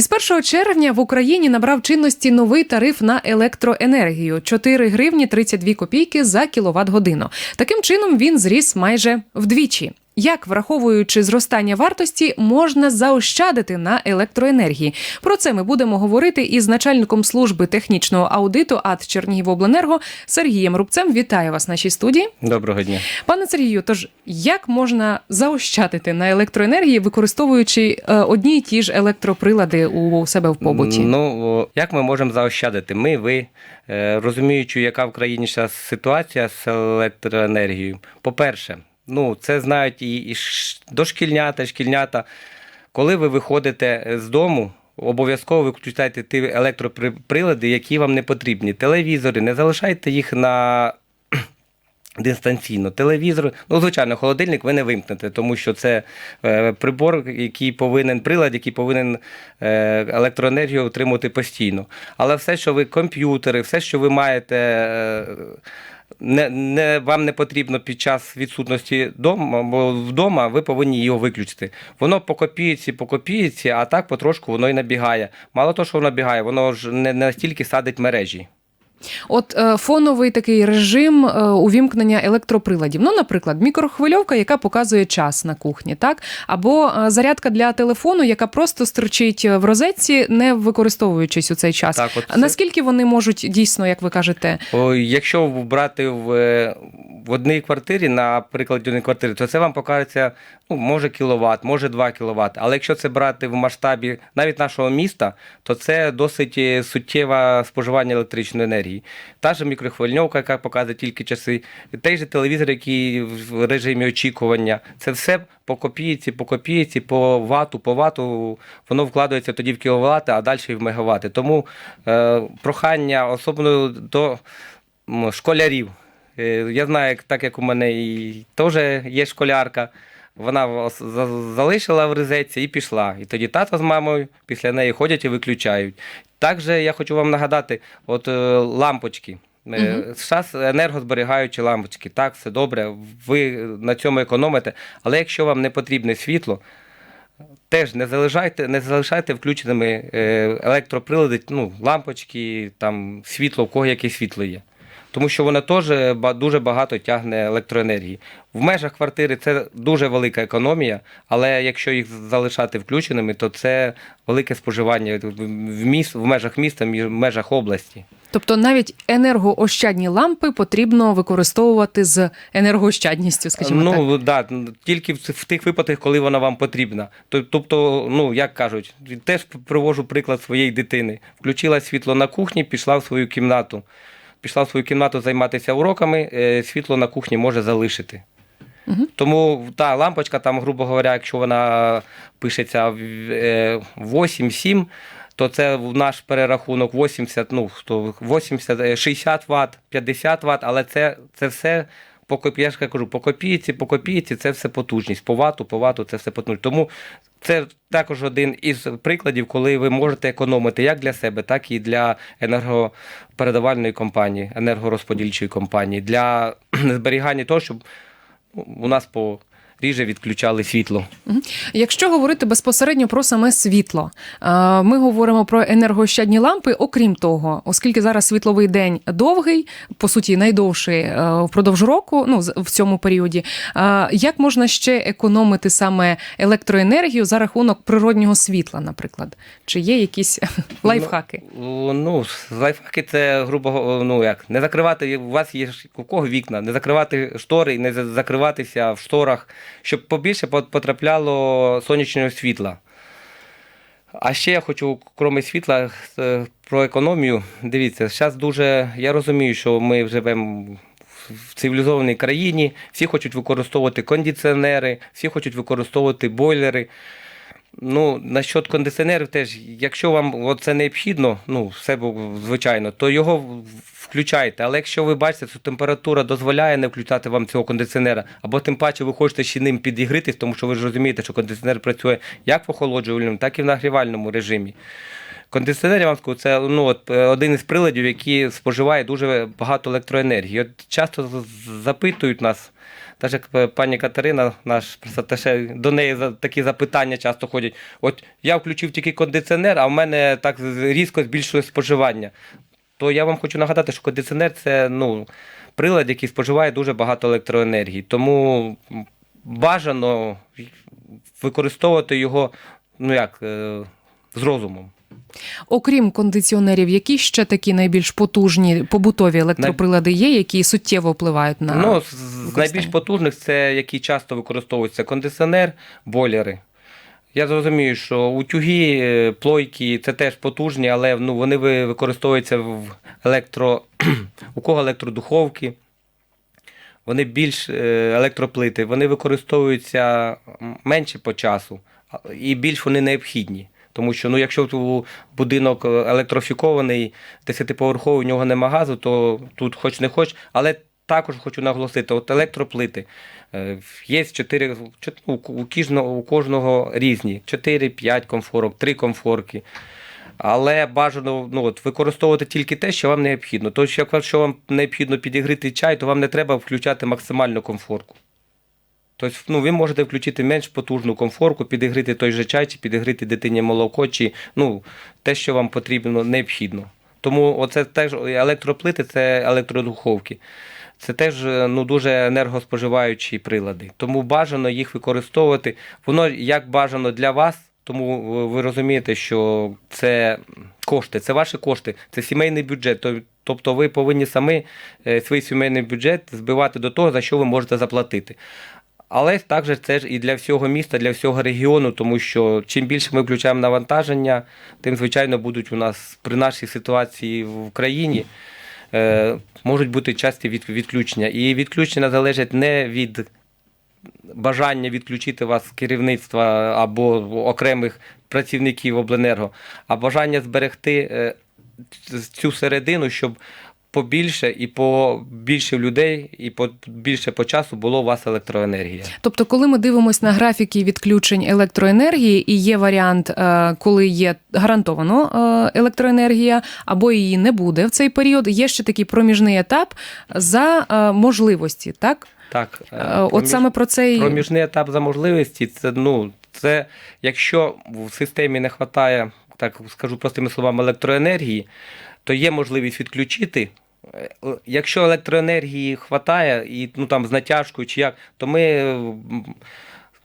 Із 1 червня в Україні набрав чинності новий тариф на електроенергію 4 гривні 32 копійки за кіловат годину. Таким чином він зріс майже вдвічі. Як, враховуючи зростання вартості, можна заощадити на електроенергії? Про це ми будемо говорити із начальником служби технічного аудиту АТ Чернігівобленерго Сергієм Рубцем. Вітаю вас в нашій студії. Доброго дня. Пане Сергію, тож як можна заощадити на електроенергії, використовуючи е, одні й ті ж електроприлади у себе в побуті? Ну як ми можемо заощадити? Ми, ви, е, розуміючи, яка в країні зараз ситуація з електроенергією. По-перше, ну це знають і, і дошкільнята, шкільнята. Коли ви виходите з дому, обов'язково виключайте ті електроприлади, які вам не потрібні. Телевізори, не залишайте їх на дистанційно. Телевізор, ну звичайно, холодильник ви не вимкнете, тому що це е, прибор, який повинен прилад, який повинен е, електроенергію отримувати постійно. Але все, що ви комп'ютери, все, що ви маєте. Не, не, вам не потрібно під час відсутності дома, бо вдома ви повинні його виключити. Воно по копійці, по копійці, а так потрошку воно і набігає. Мало того, що воно набігає, воно ж не настільки садить мережі. От е, фоновий такий режим е, увімкнення електроприладів. Ну, наприклад, мікрохвильовка, яка показує час на кухні, так або е, зарядка для телефону, яка просто стричить в розетці, не використовуючись у цей час. Так, от Наскільки вони можуть дійсно, як ви кажете, О, Якщо брати в, в одній квартирі, на прикладі однієї квартири, то це вам покажеться, ну, може кіловат, може 2 кіловат. Але якщо це брати в масштабі навіть нашого міста, то це досить е, суттєве споживання електричної енергії. Та ж мікрохвильовка, яка показує тільки часи, той же телевізор, який в режимі очікування, це все по копійці, по копійці, по вату, по вату, воно вкладається тоді в кіловати, а далі в мегавати. Тому е, прохання, особливо до школярів. Е, Я знаю, так як у мене і теж є школярка. Вона залишила в розетці і пішла. І тоді тато з мамою після неї ходять і виключають. Також я хочу вам нагадати: от е, лампочки. Е, Зараз енергозберігаючі лампочки. Так, все добре, ви на цьому економите. Але якщо вам не потрібне світло, теж не залишайте, не залишайте включеними електроприлади, ну, лампочки, там, світло, в кого яке світло є. Тому що воно теж дуже багато тягне електроенергії. В межах квартири це дуже велика економія, але якщо їх залишати включеними, то це велике споживання в, міст, в межах міста, в межах області. тобто навіть енергоощадні лампи потрібно використовувати з енергоощадністю, скажімо так. ну, да, тільки в, в тих випадках, коли вона вам потрібна. Тобто, ну як кажуть, теж привожу приклад своєї дитини. Включила світло на кухні, пішла в свою кімнату. Пішла в свою кімнату займатися уроками, е, світло на кухні може залишити. Тому та лампочка, там, грубо говоря, якщо вона пишеться е, 8-7, то це в наш перерахунок 80, ну, хто 80, е, 60 Вт, 50 Вт, але це, це все по я ж кажу, по копійці, по копійці це все потужність. По вату, по вату це все потужність. Тому це також один із прикладів, коли ви можете економити як для себе, так і для енергопередавальної компанії, енергорозподільчої компанії, для зберігання того, щоб у нас по ріже відключали світло. Якщо говорити безпосередньо про саме світло, ми говоримо про енергоощадні лампи. Окрім того, оскільки зараз світловий день довгий, по суті, найдовший е, впродовж року, ну в цьому періоді. Як можна ще економити саме електроенергію за рахунок природнього світла, наприклад? Чи є якісь лайфхаки? Ну, ну, лайфхаки це грубо ну як не закривати. У вас є у кого вікна, не закривати штори не закриватися в шторах, щоб побільше потрапляло сонячного світла. А ще я хочу, крім світла, е, про економію. Дивіться, зараз дуже. Я розумію, що ми живемо в цивілізованій країні, всі хочуть використовувати кондиціонери, всі хочуть використовувати бойлери. Ну, насчет кондиціонерів теж, якщо вам це необхідно, ну, все звичайно, то його включайте. Але якщо ви бачите, що температура дозволяє не включати вам цього кондиціонера, або тим паче ви хочете ще ним підігрітись, тому що ви ж розумієте, що кондиціонер працює як в охолоджувальному, так і в нагрівальному режимі. Кондиціонер, я вам скажу, це ну, от, е, один із приладів, який споживає дуже багато електроенергії. От часто запитують нас, Навіть як е, пані Катерина, наш пресаташе, до неї такі запитання часто ходять. От я включив тільки кондиціонер, а в мене так різко збільшилось споживання. То я вам хочу нагадати, що кондиціонер це ну, прилад, який споживає дуже багато електроенергії. Тому бажано використовувати його ну як, е, з розумом. Окрім кондиціонерів, які ще такі найбільш потужні побутові електроприлади є, які суттєво впливають на Ну, з- найбільш потужних це які часто використовуються кондиціонер, бойлери. Я зрозумію, що утюги, плойки це теж потужні, але ну, вони використовуються в електро. у кого електродуховки, вони більш е, електроплити, вони використовуються менше по часу і більш вони необхідні. Тому що ну, якщо будинок е, електрофікований, 10-поверховий, у нього нема газу, то тут хоч не хоч, але також хочу наголосити, от електроплити. е, Є 4, у, у, кожного, у кожного різні, 4-5 комфорок, 3 комфорки. Але бажано ну, от, використовувати тільки те, що вам необхідно. Тобто, якщо вам необхідно підігріти чай, то вам не треба включати максимальну комфорку. Тобто, ну, ви можете включити менш потужну комфорку, підігріти той же чай, чи підігріти дитині молоко, чи ну, те, що вам потрібно, необхідно. Тому оце теж електроплити це електродуховки. Це теж е, ну, дуже енергоспоживаючі прилади. Тому бажано їх використовувати. Воно як бажано для вас, тому ви- ви розумієте, що це кошти, це ваші кошти, це сімейний бюджет. Тобто ви повинні самі е, свій сімейний бюджет збивати до того, за що ви можете заплатити. Але також це ж і для всього міста, для всього регіону, тому що чим більше ми включаємо навантаження, тим, звичайно, будуть у нас при нашій ситуації в країні е, можуть бути часті від, відключення. І відключення залежать не від бажання відключити вас з керівництва або окремих працівників обленерго, а бажання зберегти е, цю середину, щоб побільше і по більше людей, і по більше по часу було у вас електроенергія. Тобто, коли ми дивимося на графіки відключень електроенергії, і є варіант, е, коли є гарантовано е, електроенергія, або її не буде в цей період, є ще такий проміжний етап за е, можливості, так? Так, От проміж- саме про це Проміжний етап за можливості це ну це якщо в системі не вистачає, так скажу простими словами, електроенергії, то є можливість відключити. Е, Якщо електроенергії вистачає і ну там з натяжкою чи як, то ми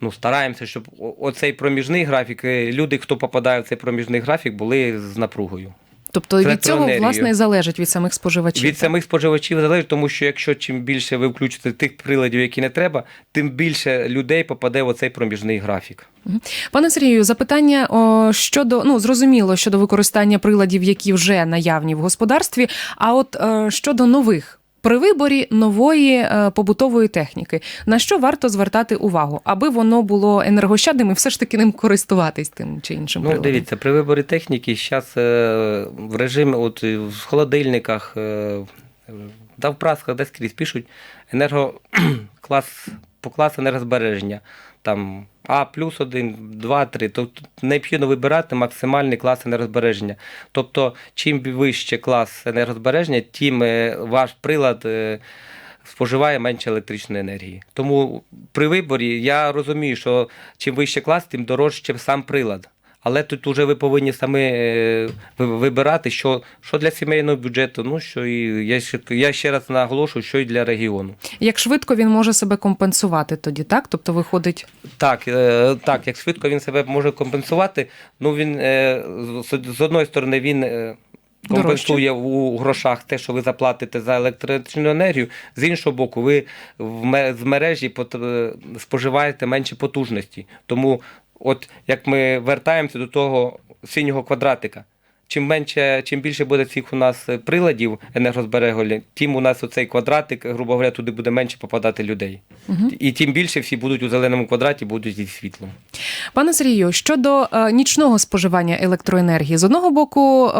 ну, стараємося, щоб оцей проміжний графік, е, люди, хто попадає в цей проміжний графік, були з напругою. Тобто від цього власне і залежить від самих споживачів. Від так? самих споживачів залежить, тому що якщо чим більше ви включите тих приладів, які не треба, тим більше людей попаде в оцей проміжний графік. Пане Сергію, запитання о, щодо ну зрозуміло щодо використання приладів, які вже наявні в господарстві. А от о, щодо нових. При виборі нової е, побутової техніки на що варто звертати увагу, аби воно було енергощадним і все ж таки ним користуватись тим чи іншим Ну, приладом? дивіться, при виборі техніки зараз в режимі, от е, в холодильниках, е, та в прасках, де скрізь пишуть енергоклас по класу енергозбереження. Там А плюс 1, 2, 3. Тобто необхідно вибирати максимальний клас енергозбереження. Тобто, чим вище клас енергозбереження, тим е, ваш прилад. е, Споживає менше електричної енергії. Тому при виборі я розумію, що чим вище клас, тим дорожче сам прилад. Але тут вже ви повинні самі е, ви- вибирати, що, що для сімейного бюджету, ну що і я ще, я ще раз наголошую, що і для регіону. Як швидко він може себе компенсувати тоді, так? Тобто виходить Так, е, так, як швидко він себе може компенсувати. Ну він е, з, одної сторони він. Компенсує у грошах те, що ви заплатите за електричну енергію. З іншого боку, ви в ме- мережі споживаєте менше потужності. Тому, от як ми вертаємося до того синього квадратика, чим менше, чим більше буде цих у нас е, приладів енергозбереження, тим у нас оцей квадратик, грубо говоря, туди буде менше попадати людей. І тим більше всі будуть у зеленому квадраті, будуть зі світлом. Пане Сергію, щодо е, нічного споживання електроенергії, з одного боку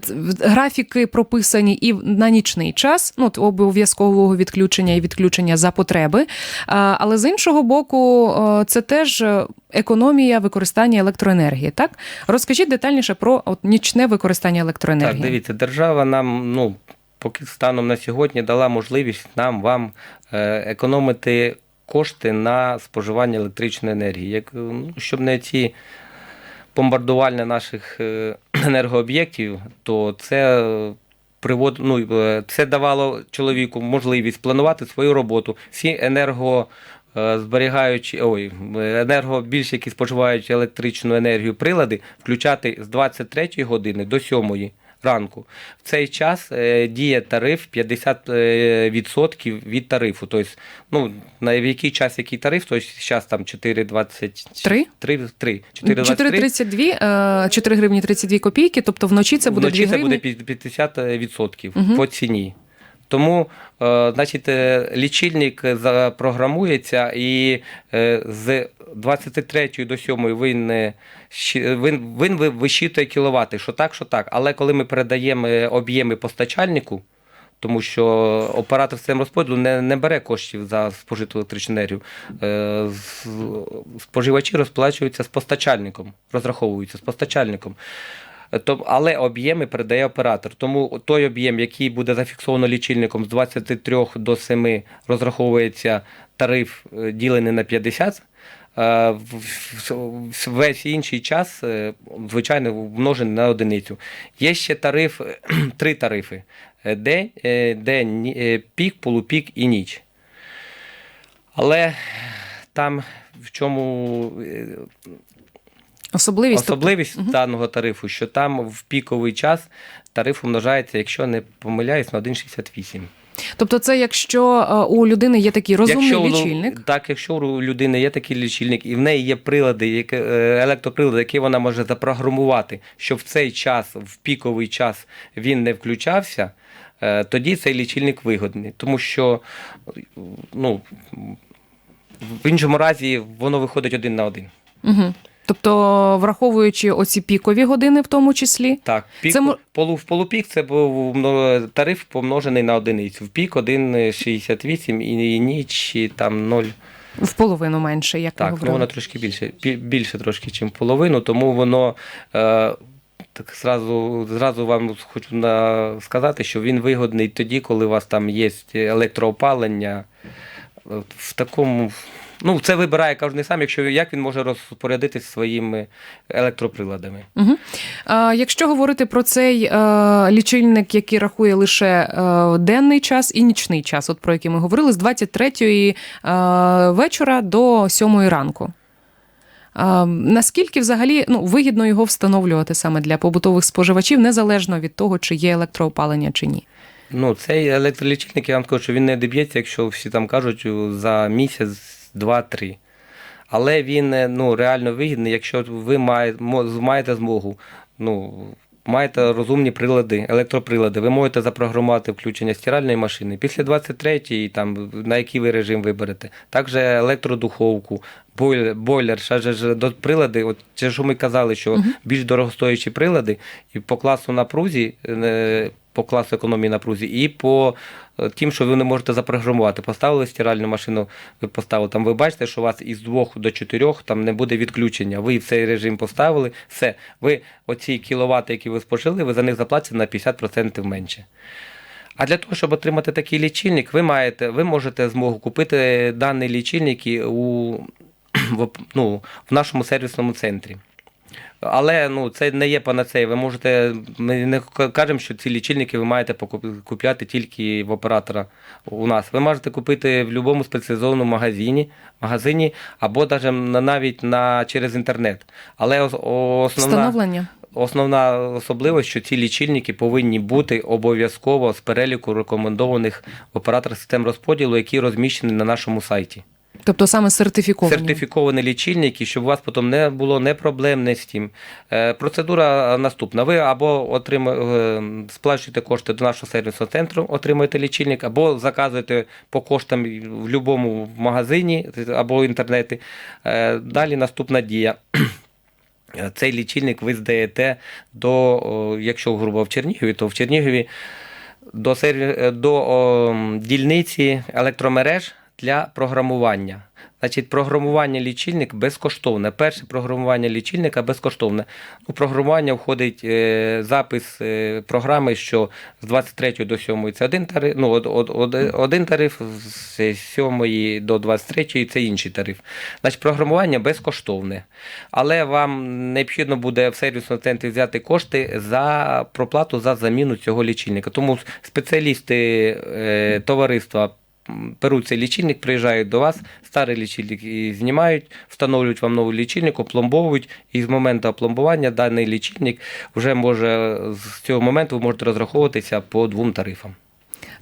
т- графіки прописані і на нічний час, ну обов'язкового відключення і відключення за потреби. Е, але з іншого боку, е, це теж е, економія використання електроенергії. Так розкажіть детальніше про от нічне використання електроенергії. Так, дивіться, держава нам ну, поки станом на сьогодні дала можливість нам вам е, економити кошти на споживання електричної енергії, як, е, ну, щоб не ці бомбардування наших е, енергооб'єктів, то це привод, ну, це давало чоловіку можливість планувати свою роботу. Всі енерго зберігаючи, ой, е, енерго більш які споживають електричну енергію прилади, включати з 23 години до 7 ранку. В цей час е, діє тариф 50% е, від тарифу. Тобто, ну, на в який час який тариф, тобто зараз там 4,23. Три? 3, 3, 4,23. 4,32, е, 4 гривні 32 копійки, тобто вночі це буде 2 Вночі це буде 50% Мгм. по ціні. Тому, е, значить, е, лічильник запрограмується і е, з 23 до 7 він, він, він ви- висчитує кіловати, що так, що так. Але коли ми передаємо об'єми постачальнику, тому що оператор систем розподілу не, не бере коштів за спожиту електричну енергію. Споживачі розплачуються з постачальником, розраховуються з постачальником. Е, але об'єми передає оператор. Тому той об'єм, який буде зафіксовано лічильником з 23 до 7, розраховується тариф е, ділений на 50. е, Весь інший час, звичайно, множений на одиницю. Є ще тариф, три тарифи: день, день пік, полупік і ніч. Але там в чому е, Особливість. тобто- даного тарифу, що там в піковий час тариф умножається, якщо не помиляюсь, на 1,68. Тобто, це якщо е, у людини є такий розумний якщо, лічильник. Так, якщо у людини є такий лічильник, і в неї є прилади, які, е, електроприлади, які вона може запрограмувати, щоб в цей час, в піковий час, він не включався, е, тоді цей лічильник вигодний. Тому що ну, в іншому разі воно виходить один на один. Угу. Тобто, враховуючи оці пікові години, в тому числі, Так, пік, Це полу, в полупік це був тариф помножений на одиницю. В пік 1,68 і, ніч і там 0. в половину менше, як Так, ну говорили. воно трошки більше, більше трошки, ніж половину, тому воно. Е, так зразу, зразу вам хочу на, сказати, що він вигодний тоді, коли у вас там є електроопалення. В такому. Ну, це вибирає кожен сам, якщо як він може розпорядитись своїми електроприладами. Угу. А, якщо говорити про цей е, лічильник, який рахує лише е, денний час і нічний час, от про який ми говорили, з 23-ї е, вечора до 7 ранку. А, наскільки взагалі ну, вигідно його встановлювати саме для побутових споживачів, незалежно від того, чи є електроопалення чи ні? Ну, цей електролічильник, я вам скажу, що він не доб'ється, якщо всі там кажуть, за місяць, два-три. Але він е, ну, реально вигідний, якщо ви маєте, маєте змогу, ну, маєте розумні прилади, електроприлади, ви можете запрограмувати включення стиральної машини. Після 23-ї, там, на який ви режим виберете. Також електродуховку, бойлер, бойлер ще ж до прилади, от це що ми казали, що більш дорогостоячі прилади і по класу напрузі, е, по класу економії напрузі, і по е, тим, що ви не можете запрограмувати. Поставили стиральну машину, ви поставили там, ви бачите, що у вас із 2 до 4 там не буде відключення. Ви в цей режим поставили, все. Ви оці кіловати, які ви спожили, ви за них заплатите на 50% менше. А для того, щоб отримати такий лічильник, ви маєте, ви можете змогу купити даний лічильник у, ну, в нашому сервісному центрі. Але ну, це не є панацея. Ви можете, ми не кажемо, що ці лічильники ви маєте купляти тільки в оператора у нас. Ви можете купити в будь-якому спеціалізованому магазині, магазині або навіть на, через інтернет. Але основна. Основна особливість, що ці лічильники повинні бути обов'язково з переліку рекомендованих операторів систем розподілу, які розміщені на нашому сайті. Тобто саме сертифіковані. Сертифіковані лічильники, щоб у вас потім не було не проблем не з тим. Е, Процедура наступна. Ви або отримуєте, сплачуєте кошти до нашого сервісного центру, отримуєте лічильник, або заказуєте по коштам в будь-якому магазині або інтернеті. Е, Далі наступна дія. Цей лічильник ви здаєте до, якщо грубо в Чернігові, то в Чернігові до, серві... до о, дільниці електромереж для програмування. Значить, програмування лічильник безкоштовне. Перше програмування лічильника безкоштовне. У програмування входить е, запис е, програми, що з 23 до 7 це один тариф, ну, од, од, од, один тариф, з 7 до 23 це інший тариф. Значить, програмування безкоштовне. Але вам необхідно буде в сервісному центрі взяти кошти за проплату за заміну цього лічильника. Тому спеціалісти е, товариства беруть цей лічильник, приїжджають до вас, старий лічильник і знімають, встановлюють вам новий лічильник, опломбовують, і з моменту опломбування даний лічильник вже може з цього моменту ви можете розраховуватися по двом тарифам.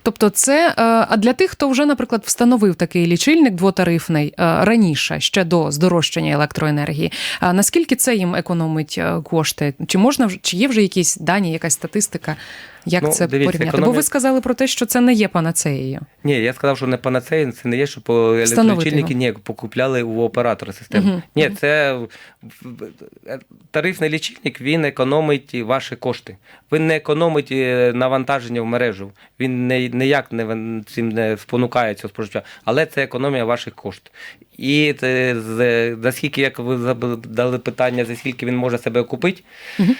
Тобто, це е, а для тих, хто вже, наприклад, встановив такий лічильник двотарифний е, раніше, ще до здорожчання електроенергії. А наскільки це їм економить е, кошти? Чи можна чи є вже якісь дані, якась статистика? Як Ну, це дивіться, порівняти? Бо ви сказали про те, що це не є панацеєю. Ні, я сказав, що не панацея, це не є, що по електролічильники ні, покупляли у оператора системи. Мгм, Ні, це тарифний лічильник, він економить ваші кошти. Він не економить е, навантаження в мережу. Він не, ніяк не цим не спонукає цього споживача, але це економія ваших коштів. І це, за скільки, як ви задали питання, за скільки він може себе окупити, Мгм.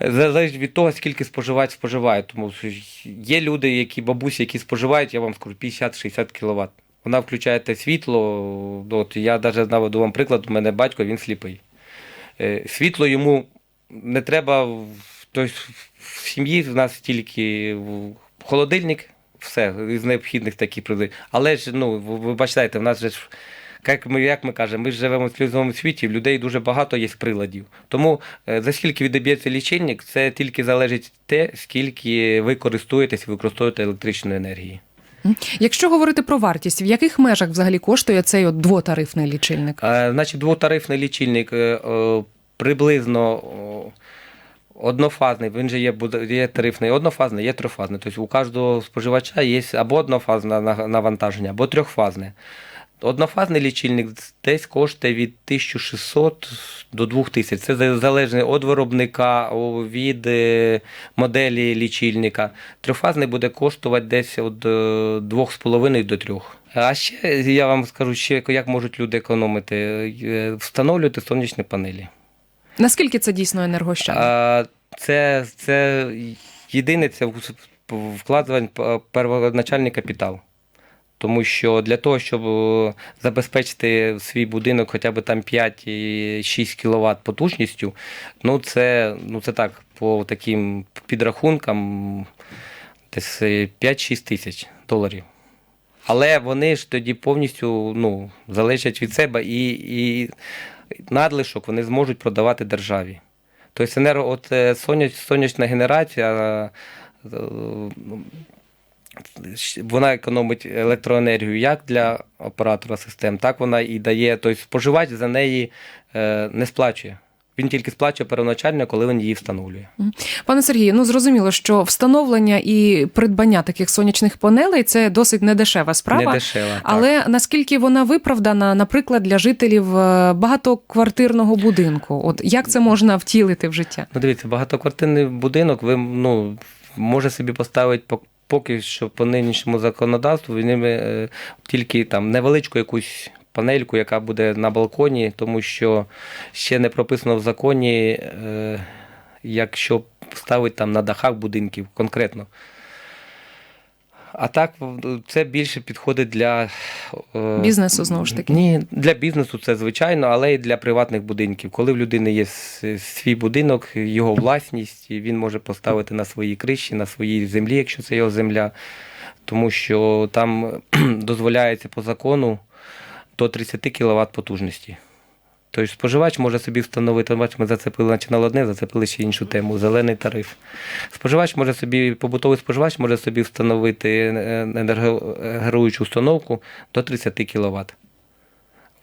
Залежить від того, скільки споживач споживає. Тому що є люди, які бабусі, які споживають, я вам скажу, 50-60 кВт. Вона включає те світло. От я навіть наведу вам приклад, у мене батько, він сліпий. Е, Світло йому не треба. Тобто в сім'ї в нас тільки холодильник, все, із необхідних такі призи. Але ж, ну, ви бачите, в нас же як ми, як ми кажемо, ми ж живемо в цивілізованому світі, в людей дуже багато є приладів. Тому е, за скільки відоб'ється лічильник, це тільки залежить те, скільки ви користуєтесь і використовуєте електричної енергії. Якщо говорити про вартість, в яких межах взагалі коштує цей от двотарифний лічильник? Е, Значить, двотарифний лічильник е, приблизно о, однофазний, він же є, є тарифний однофазний, є трьохфазний. Тобто у кожного споживача є або однофазне навантаження, або трьохфазне. Однофазний лічильник десь коштує від 1600 до 2000. Це за- залежно від виробника, від е, моделі лічильника. Трьохфазний буде коштувати десь від е, 2,5 до 3. А ще я вам скажу, ще як можуть люди економити. Е, Встановлювати сонячні панелі. Наскільки це дійсно енергощадно? Це, це єдине це вкладання первоначальний капітал. Тому що для того, щоб е, забезпечити свій будинок хоча б там 5-6 кВт потужністю, ну це, ну це так, по таким підрахункам, десь е, 5-6 тисяч доларів. Але вони ж тоді повністю ну, залежать від себе і, і надлишок вони зможуть продавати державі. Тобто енерго, от е, сонячна генерація, е, вона економить електроенергію як для оператора систем, так вона і дає, тобто споживач за неї е, не сплачує. Він тільки сплачує первоначально, коли він її встановлює. Пане Сергію, ну зрозуміло, що встановлення і придбання таких сонячних панелей це досить недешева справа. Не дешево. так. Але наскільки вона виправдана, наприклад, для жителів е, багатоквартирного будинку? От як це можна втілити в життя? Ну, дивіться, багатоквартирний будинок ви ну, може собі поставити поки що по нинішньому законодавству, він е, тільки там невеличку якусь панельку, яка буде на балконі, тому що ще не прописано в законі, е, якщо ставити там на дахах будинків конкретно. А так це більше підходить для е, Бізнесу, знову ж таки. Ні, для бізнесу це звичайно, але й для приватних будинків. Коли в людини є свій будинок, його власність, він може поставити на своїй криші, на своїй землі, якщо це його земля, тому що там дозволяється по закону до 30 кВт потужності. Тобто споживач може собі встановити, бач, ми зацепили починали одне, зацепили ще іншу тему зелений тариф. Споживач може собі, побутовий споживач може собі встановити енергогеруючу установку до 30 кВт.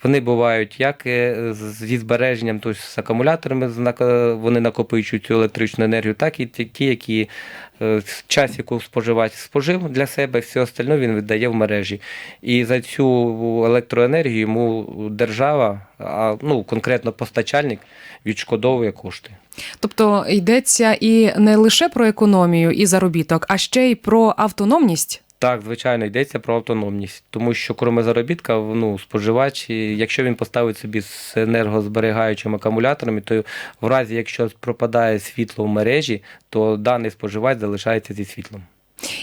Вони бувають як е, зі збереженням, тобто з акумуляторами вони накопичують електричну енергію, так і ті, які е, час, яку споживач спожив для себе, все остальне він віддає в мережі. І за цю електроенергію йому держава, а ну конкретно постачальник, відшкодовує кошти. Тобто йдеться і не лише про економію і заробіток, а ще й про автономність. Так, звичайно, йдеться про автономність, тому що крім заробітка, ну, споживач, якщо він поставить собі з енергозберігаючими акумуляторами, то в разі, якщо пропадає світло в мережі, то даний споживач залишається зі світлом.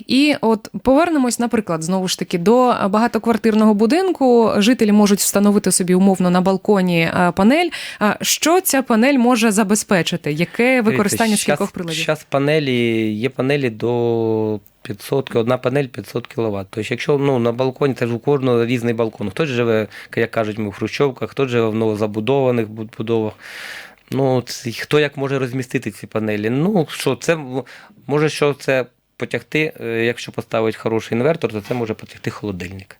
І от повернемось, наприклад, знову ж таки до багатоквартирного будинку. Жителі можуть встановити собі умовно на балконі е, панель. А Що ця панель може забезпечити? Яке використання скількох приладів? Зараз панелі, є панелі до 500, одна панель 500 кВт. Тобто, якщо ну, на балконі, це ж у кожного різний балкон. Хтось живе, як кажуть, ми в хрущовках, хтось живе в новозабудованих будовах. Ну, хто як може розмістити ці панелі? Ну, що, це може, що це потягти, е, якщо поставити хороший інвертор, то це може потягти холодильник.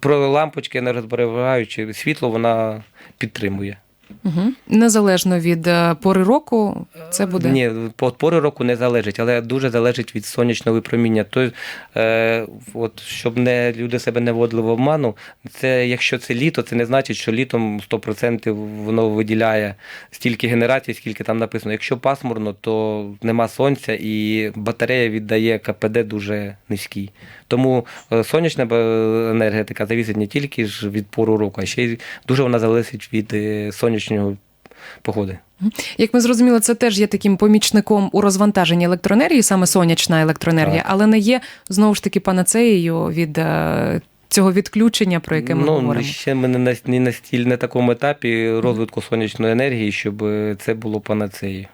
Про лампочки не енергозберігаючи світло вона підтримує. Угу. Незалежно від е, пори року, це буде Ні, по пори року не залежить, але дуже залежить від сонячного випроміння. То, е, от, щоб не, люди себе не вводили в обману, це, якщо це літо, це не значить, що літом 100% воно виділяє стільки генерацій, скільки там написано. Якщо пасмурно, то нема сонця і батарея віддає КПД дуже низький. Тому е, сонячна е, енергетика залежить не тільки ж від пору року, а ще й дуже вона залежить від сонячного сонячної погоди. Як ми зрозуміли, це теж є таким помічником у розвантаженні електроенергії, саме сонячна електроенергія, Так. але не є знову ж таки панацеєю від е, цього відключення, про яке ми ну, говоримо. ще ми не на, не на стіль, не такому етапі розвитку сонячної енергії, щоб е, це було панацеєю.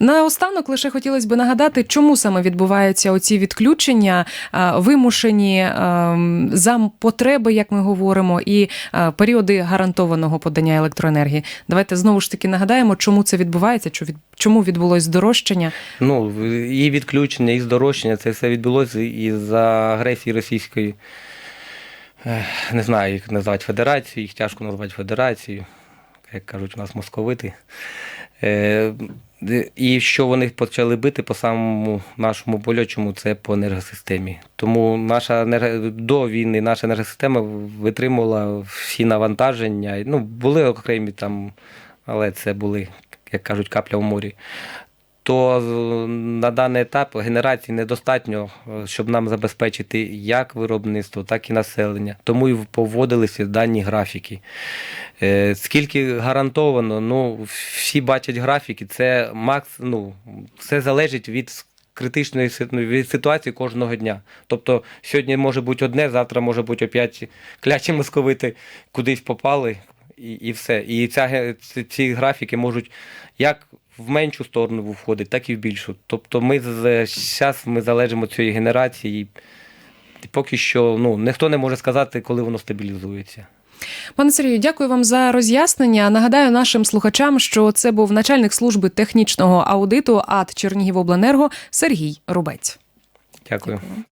Наостанок лише хотілося б нагадати, чому саме відбуваються оці відключення, е, вимушені е, за потреби, як ми говоримо, і періоди гарантованого подання електроенергії. Давайте знову ж таки нагадаємо, чому це відбувається, чому відбулось здорожчання. Ну, і відключення, і здорожчання, це все відбулося із-за агресії російської, не знаю, як назвати федерацію, їх тяжко назвати федерацією, як кажуть у нас московити. Е, І що вони почали бити по самому нашому болючому, це по енергосистемі. Тому наша до війни наша енергосистема витримувала всі навантаження. Ну, були окремі там, але це були, як кажуть, капля в морі. То на даний етап генерації недостатньо, е, щоб нам забезпечити як виробництво, так і населення. Тому і поводилися дані графіки. Е, Скільки гарантовано, ну всі бачать графіки, це макс, ну, все залежить від критичної ну, ситуації кожного дня. Тобто сьогодні може бути одне, завтра може бути опять клячі московити кудись попали і, і все. І ця, ці графіки можуть як в меншу сторону входити, так і в більшу. Тобто ми зараз ми залежимо від цієї генерації. І поки що ну, ніхто не може сказати, коли воно стабілізується. Пане Сергію, дякую вам за роз'яснення. Нагадаю нашим слухачам, що це був начальник служби технічного аудиту АТ Чернігівобленерго Сергій Рубець. Дякую. Дякую.